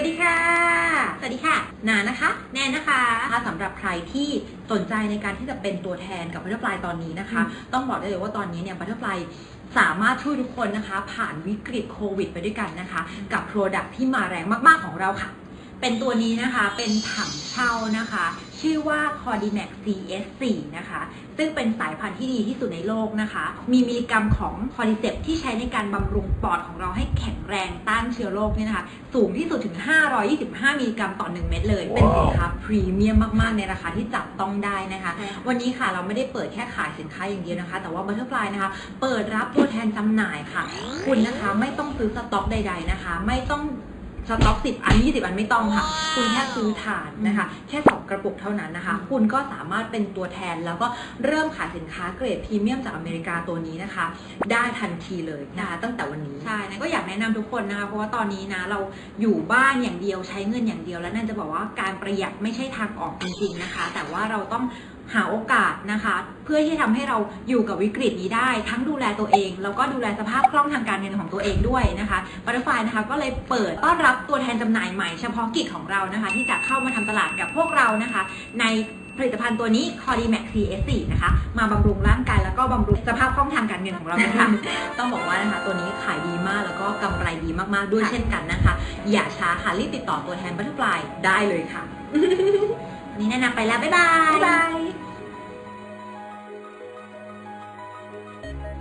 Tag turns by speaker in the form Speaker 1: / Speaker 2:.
Speaker 1: วัสดีค่ะ สวัสดีค่ะ นานะคะ แนนนะคะถ้าสำหรับใครที่สนใจในการที่จะเป็นตัวแทนกับบัตเตอร์ฟลายตอนนี้นะคะ ต้องบอกได้เลยว่าตอนนี้เนี่ยบัตเตอร์ฟลายสามารถช่วยทุกคนนะคะ ผ่านวิกฤตโควิด ไปด้วยกันนะคะ กับโปรดักที่มาแรงมาก ๆ ของเราค่ะ เป็นตัวนี้นะคะเป็นถังเช่านะคะ ชื่อว่า Cordimax CS4 นะคะ ซึ่งเป็นสายพันธุ์ที่ดีที่สุดในโลกนะคะ มีมิลลิกรัมของคอร์ดิเซปที่ใช้ในการบำรุงปอดของเราให้แข็งแรงต้านเชื้อโรคเนี่ยนะคะ สูงที่สุดถึง 525 มิลลิกรัมต่อ 1 เม็ดเลย เป็นสินค้าพรีเมียมมาก ๆ ในราคาที่จับต้องได้นะคะ วันนี้ค่ะเราไม่ได้เปิดแค่ขายสินค้าอย่างเดียวนะคะ แต่ว่า Butterfly นะคะ เปิดรับตัวแทนจำหน่ายค่ะ คุณนะคะไม่ต้องซื้อสต็อกใด ๆนะคะ ไม่ต้อง สต็อกสิบอันยี่สิบอันไม่ต้องค่ะ คุณแค่ซื้อฐานนะคะ แค่สองกระปุกเท่านั้นนะคะ คุณก็สามารถเป็นตัวแทนแล้วก็เริ่มขายสินค้าเกรดพรีเมียมจากอเมริกาตัวนี้นะคะ ได้ทันทีเลยนะคะตั้งแต่วันนี้ ใช่นะก็อยากแนะนำทุกคนนะคะ เพราะว่าตอนนี้นะเราอยู่บ้านอย่างเดียวใช้เงินอย่างเดียวแล้วนั่นจะบอกว่าการประหยัดไม่ใช่ทางออกจริงๆนะคะ แต่ว่าเราต้อง หาโอกาสนะคะ เพื่อที่จะทำให้เราอยู่กับวิกฤตนี้ได้ ทั้งดูแลตัวเอง แล้วก็ดูแลสภาพคล่องทางการเงินของตัวเองด้วยนะคะบัตเตอร์ฟนะคะก็เลยเปิดต้อนรับตัวแทนจำหน่ายใหม่เฉพาะกิจของเรานะคะ ที่จะเข้ามาทำตลาดกับพวกเรานะคะ ในผลิตภัณฑ์ตัวนี้ Cordimax CS4 นะคะ มาบำรุงร่างกายแล้วก็บำรุงสภาพคล่องทางการเงินของเรานะคะ ต้องบอกว่านะคะตัวนี้ขายดีมากแล้วก็กำไรดีมากๆด้วยเช่นกันนะคะ อย่าช้าค่ะรีบติดต่อตัวแทนบัตเตอร์ฟลายได้เลยค่ะ วันนี้แนะนำไปแล้ว บ๊ายบาย
Speaker 2: บ๊ายบาย Thank you.